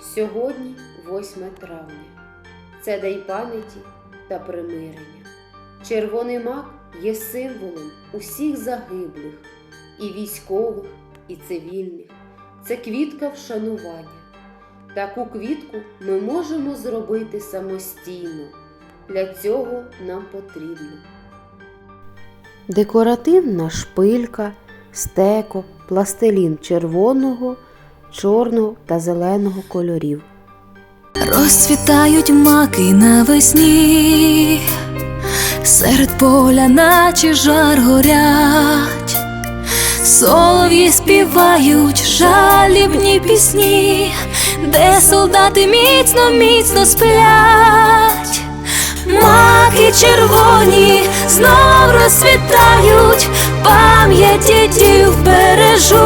Сьогодні 8 травня. Це день пам'яті та примирення. Червоний мак є символом усіх загиблих, і військових, і цивільних. Це квітка вшанування. Таку квітку ми можемо зробити самостійно. Для цього нам потрібно декоративна шпилька, стеко, пластилін червоного, чорного та зеленого кольорів. Розцвітають маки навесні, серед поля, наче жар горять, солов'ї співають жалібні пісні, де солдати міцно, міцно сплять. Маки червоні знов розцвітають, пам'ять дідів бережуть.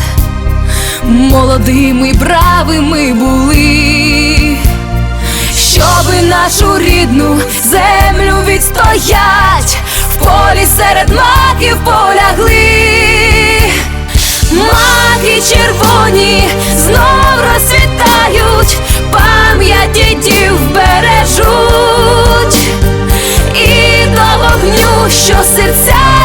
молодими бравими були, щоби нашу рідну землю відстоять, в полі серед маків полягли. Маки червоні знов розцвітають, пам'ять дідів бережуть. І до вогню, що серця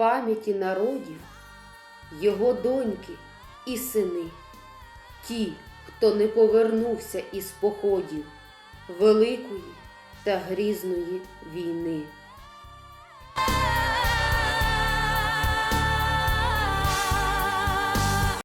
пам'яті народів його доньки і сини, ті, хто не повернувся із походів Великої та грізної війни.